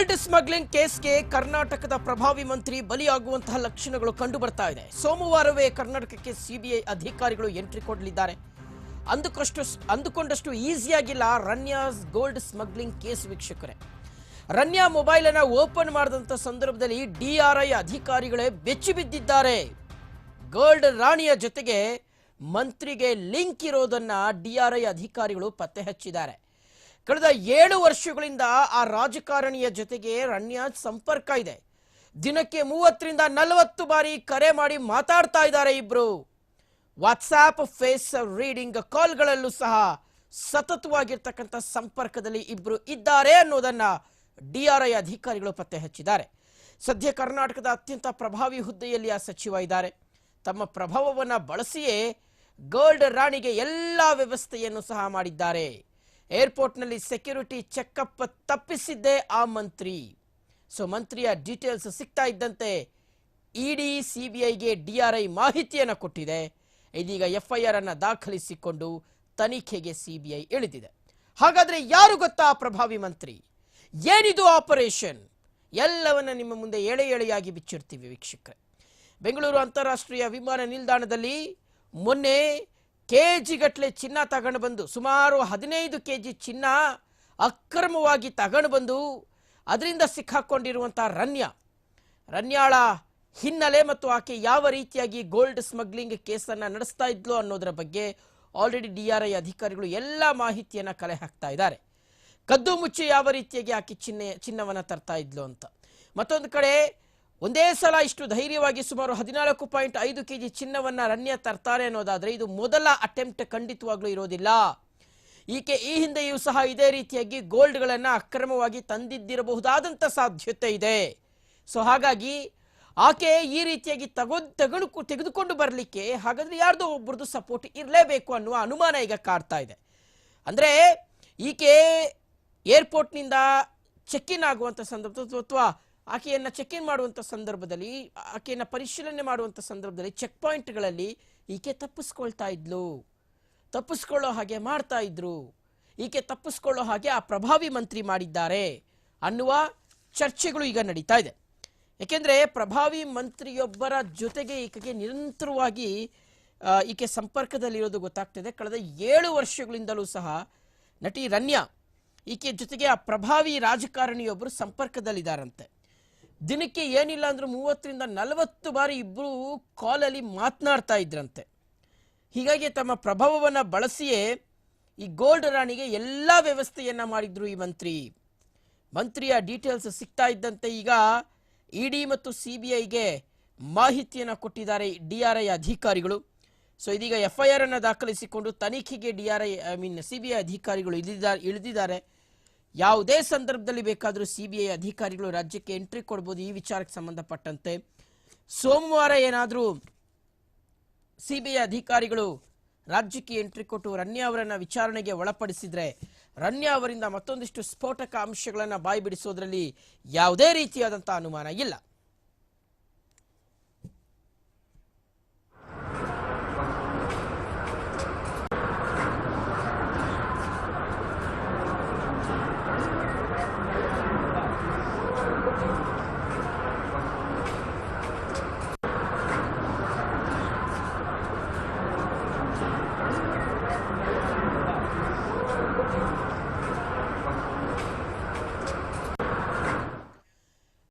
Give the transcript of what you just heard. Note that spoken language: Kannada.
ಗೋಲ್ಡ್ ಸ್ಮಗ್ಲಿಂಗ್ ಕೇಸ್ಗೆ ಕರ್ನಾಟಕದ ಪ್ರಭಾವಿ ಮಂತ್ರಿ ಬಲಿಯಾಗುವಂತಹ ಲಕ್ಷಣಗಳು ಕಂಡು ಬರ್ತಾ ಇದೆ. ಸೋಮವಾರವೇ ಕರ್ನಾಟಕಕ್ಕೆ ಸಿಬಿಐ ಅಧಿಕಾರಿಗಳು ಎಂಟ್ರಿ ಕೊಡಲಿದ್ದಾರೆ. ಅಂದುಕಷ್ಟು ಅಂದುಕೊಂಡಷ್ಟು ಈಸಿಯಾಗಿಲ್ಲ ರನ್ಯಾಸ್ ಗೋಲ್ಡ್ ಸ್ಮಗ್ಲಿಂಗ್ ಕೇಸ್ ವೀಕ್ಷಕರೇ. ರನ್ಯಾ ಮೊಬೈಲ್ ಅನ್ನ ಓಪನ್ ಮಾಡಿದಂಥ ಸಂದರ್ಭದಲ್ಲಿ ಡಿಆರ್ಐ ಅಧಿಕಾರಿಗಳೇ ಬೆಚ್ಚಿ ಬಿದ್ದಿದ್ದಾರೆ. ಗೋಲ್ಡ್ ರಾಣಿಯ ಜೊತೆಗೆ ಮಂತ್ರಿಗೆ ಲಿಂಕ್ ಇರೋದನ್ನ ಡಿಆರ್ಐ ಅಧಿಕಾರಿಗಳು ಪತ್ತೆ ಹಚ್ಚಿದ್ದಾರೆ. ಕಳೆದ ಏಳು ವರ್ಷಗಳಿಂದ ಆ ರಾಜಕಾರಣಿಯ ಜೊತೆಗೆ ರಣ್ಯ ಸಂಪರ್ಕ ಇದೆ. ದಿನಕ್ಕೆ ಮೂವತ್ತರಿಂದ ನಲವತ್ತು ಬಾರಿ ಕರೆ ಮಾಡಿ ಮಾತಾಡ್ತಾ ಇದ್ದಾರೆ ಇಬ್ರು. ವಾಟ್ಸಾಪ್ ಫೇಸ್ ರೀಡಿಂಗ್ ಕಾಲ್ಗಳಲ್ಲೂ ಸಹ ಸತತವಾಗಿರ್ತಕ್ಕಂಥ ಸಂಪರ್ಕದಲ್ಲಿ ಇಬ್ರು ಇದ್ದಾರೆ ಅನ್ನೋದನ್ನ ಡಿಆರ್ಐ ಅಧಿಕಾರಿಗಳು ಪತ್ತೆ ಹಚ್ಚಿದ್ದಾರೆ. ಸದ್ಯ ಕರ್ನಾಟಕದ ಅತ್ಯಂತ ಪ್ರಭಾವಿ ಹುದ್ದೆಯಲ್ಲಿ ಆ ಸಚಿವ ಇದ್ದಾರೆ. ತಮ್ಮ ಪ್ರಭಾವವನ್ನು ಬಳಸಿಯೇ ಗೋಲ್ಡ್ ರಾಣಿಗೆ ಎಲ್ಲ ವ್ಯವಸ್ಥೆಯನ್ನು ಸಹ ಮಾಡಿದ್ದಾರೆ. ಏರ್ಪೋರ್ಟ್ನಲ್ಲಿ ಸೆಕ್ಯೂರಿಟಿ ಚೆಕಪ್ ತಪ್ಪಿಸಿದ್ದೇ ಆ ಮಂತ್ರಿ. ಸೊ ಮಂತ್ರಿಯ ಡೀಟೇಲ್ಸ್ ಸಿಗ್ತಾ ಇದ್ದಂತೆ ಇಡಿ ಸಿಬಿಐಗೆ ಡಿಆರ್ಐ ಮಾಹಿತಿಯನ್ನು ಕೊಟ್ಟಿದೆ. ಇದೀಗ ಎಫ್ಐಆರ್ ಅನ್ನು ದಾಖಲಿಸಿಕೊಂಡು ತನಿಖೆಗೆ ಸಿಬಿಐ ಇಳಿದಿದೆ. ಹಾಗಾದರೆ ಯಾರು ಗೊತ್ತಾ ಪ್ರಭಾವಿ ಮಂತ್ರಿ? ಏನಿದು ಆಪರೇಷನ್ ಎಲ್ಲವನ್ನ ನಿಮ್ಮ ಮುಂದೆ ಎಳೆ ಎಳೆಯಾಗಿ ಬಿಚ್ಚಿಡ್ತೀವಿ ವೀಕ್ಷಕರೇ. ಬೆಂಗಳೂರು ಅಂತಾರಾಷ್ಟ್ರೀಯ ವಿಮಾನ ನಿಲ್ದಾಣದಲ್ಲಿ ಮೊನ್ನೆ ಕೆ ಜಿಗಟ್ಟಲೆ ಚಿನ್ನ ತಗೊಂಡು ಬಂದು, ಸುಮಾರು ಹದಿನೈದು ಕೆ ಜಿ ಚಿನ್ನ ಅಕ್ರಮವಾಗಿ ತಗೊಂಡು ಬಂದು, ಅದರಿಂದ ಸಿಕ್ಕಾಕ್ಕೊಂಡಿರುವಂಥ ರನ್ಯ. ರನ್ಯಾಳ ಹಿನ್ನೆಲೆ ಮತ್ತು ಆಕೆ ಯಾವ ರೀತಿಯಾಗಿ ಗೋಲ್ಡ್ ಸ್ಮಗ್ಲಿಂಗ್ ಕೇಸನ್ನು ನಡೆಸ್ತಾ ಇದ್ಲು ಅನ್ನೋದರ ಬಗ್ಗೆ ಆಲ್ರೆಡಿ ಡಿ ಆರ್ ಐ ಅಧಿಕಾರಿಗಳು ಎಲ್ಲ ಮಾಹಿತಿಯನ್ನು ಕಲೆ ಹಾಕ್ತಾ ಇದ್ದಾರೆ. ಕದ್ದು ಮುಚ್ಚಿ ಯಾವ ರೀತಿಯಾಗಿ ಆಕೆ ಚಿನ್ನ, ಚಿನ್ನವನ್ನು ತರ್ತಾ ಇದ್ಲು ಅಂತ. ಮತ್ತೊಂದು ಕಡೆ ಒಂದೇ ಸಲ ಇಷ್ಟು ಧೈರ್ಯವಾಗಿ ಸುಮಾರು ಹದಿನಾಲ್ಕು ಪಾಯಿಂಟ್ ಐದು ಕೆಜಿ ಚಿನ್ನವನ್ನ ರನ್ಯ ತರ್ತಾರೆ ಅನ್ನೋದಾದರೆ ಇದು ಮೊದಲ ಅಟೆಂಪ್ಟ್ ಖಂಡಿತವಾಗ್ಲೂ ಇರೋದಿಲ್ಲ. ಈಕೆ ಈ ಹಿಂದೆಯೂ ಸಹ ಇದೇ ರೀತಿಯಾಗಿ ಗೋಲ್ಡ್ಗಳನ್ನು ಅಕ್ರಮವಾಗಿ ತಂದಿದ್ದಿರಬಹುದಾದಂಥ ಸಾಧ್ಯತೆ ಇದೆ. ಸೊ ಹಾಗಾಗಿ ಆಕೆ ಈ ರೀತಿಯಾಗಿ ತಗೋ ತಗೊಂಡು ತೆಗೆದುಕೊಂಡು ಬರಲಿಕ್ಕೆ ಹಾಗಾದ್ರೆ ಯಾರ್ದೋ ಒಬ್ಬರದು ಸಪೋರ್ಟ್ ಇರಲೇಬೇಕು ಅನ್ನುವ ಅನುಮಾನ ಈಗ ಕಾಡ್ತಾ ಇದೆ. ಅಂದರೆ ಈಕೆ ಏರ್ಪೋರ್ಟ್ನಿಂದ ಚೆಕ್ ಇನ್ ಆಗುವಂಥ ಸಂದರ್ಭ, ಅಥವಾ ಆಕೆಯನ್ನು ಚೆಕ್ ಇನ್ ಮಾಡುವಂಥ ಸಂದರ್ಭದಲ್ಲಿ, ಆಕೆಯನ್ನು ಪರಿಶೀಲನೆ ಮಾಡುವಂಥ ಸಂದರ್ಭದಲ್ಲಿ ಚೆಕ್ ಪಾಯಿಂಟ್ಗಳಲ್ಲಿ ಈಕೆ ತಪ್ಪಿಸ್ಕೊಳ್ತಾ ಇದ್ಲು. ತಪ್ಪಿಸ್ಕೊಳ್ಳೋ ಹಾಗೆ ಮಾಡ್ತಾ ಇದ್ರು. ಈಕೆ ತಪ್ಪಿಸ್ಕೊಳ್ಳೋ ಹಾಗೆ ಆ ಪ್ರಭಾವಿ ಮಂತ್ರಿ ಮಾಡಿದ್ದಾರೆ ಅನ್ನುವ ಚರ್ಚೆಗಳು ಈಗ ನಡೀತಾ ಇದೆ. ಏಕೆಂದರೆ ಪ್ರಭಾವಿ ಮಂತ್ರಿಯೊಬ್ಬರ ಜೊತೆಗೆ ಈಕೆಗೆ ನಿರಂತರವಾಗಿ ಈಕೆ ಸಂಪರ್ಕದಲ್ಲಿರೋದು ಗೊತ್ತಾಗ್ತಿದೆ. ಕಳೆದ ಏಳು ವರ್ಷಗಳಿಂದಲೂ ಸಹ ನಟಿ ರನ್ಯಾ ಈಕೆ ಜೊತೆಗೆ ಆ ಪ್ರಭಾವಿ ರಾಜಕಾರಣಿಯೊಬ್ಬರು ಸಂಪರ್ಕದಲ್ಲಿದ್ದಾರಂತೆ. ದಿನಕ್ಕೆ ಏನಿಲ್ಲ ಅಂದ್ರೆ ಮೂವತ್ತರಿಂದ ನಲವತ್ತು ಬಾರಿ ಇಬ್ಬರು ಕಾಲಲ್ಲಿ ಮಾತನಾಡ್ತಾ ಇದ್ರಂತೆ. ಹೀಗಾಗಿ ತಮ್ಮ ಪ್ರಭಾವವನ್ನು ಬಳಸಿಯೇ ಈ ಗೋಲ್ಡ್ ರಾಣಿಗೆ ಎಲ್ಲ ವ್ಯವಸ್ಥೆಯನ್ನ ಮಾಡಿದ್ರು ಈ ಮಂತ್ರಿ. ಮಂತ್ರಿಯ ಡೀಟೇಲ್ಸ್ ಸಿಗ್ತಾ ಇದ್ದಂತೆ ಈಗ ಇಡಿ ಮತ್ತು ಸಿ ಬಿ ಐಗೆ ಮಾಹಿತಿಯನ್ನು ಕೊಟ್ಟಿದ್ದಾರೆ ಡಿ ಆರ್ ಐ ಅಧಿಕಾರಿಗಳು. ಸೊ ಇದೀಗ ಎಫ್ ಐ ಆರ್ ಅನ್ನು ದಾಖಲಿಸಿಕೊಂಡು ತನಿಖೆಗೆ D R I I mean C B I ಅಧಿಕಾರಿಗಳು ಇಳಿದಿದ್ದಾರೆ ಇಳಿದಿದ್ದಾರೆ. ಯಾವುದೇ ಸಂದರ್ಭದಲ್ಲಿ ಬೇಕಾದರೂ ಸಿ ಅಧಿಕಾರಿಗಳು ರಾಜ್ಯಕ್ಕೆ ಎಂಟ್ರಿ ಕೊಡ್ಬೋದು ಈ ವಿಚಾರಕ್ಕೆ ಸಂಬಂಧಪಟ್ಟಂತೆ. ಸೋಮವಾರ ಏನಾದರೂ ಸಿಬಿಐ ಅಧಿಕಾರಿಗಳು ರಾಜ್ಯಕ್ಕೆ ಎಂಟ್ರಿ ಕೊಟ್ಟು ರನ್ಯಾ ಅವರನ್ನು ವಿಚಾರಣೆಗೆ ಒಳಪಡಿಸಿದರೆ, ರನ್ಯಾ ಅವರಿಂದ ಮತ್ತೊಂದಿಷ್ಟು ಸ್ಫೋಟಕ ಅಂಶಗಳನ್ನು ಬಾಯಿ ಬಿಡಿಸೋದ್ರಲ್ಲಿ ಯಾವುದೇ ರೀತಿಯಾದಂಥ ಅನುಮಾನ ಇಲ್ಲ.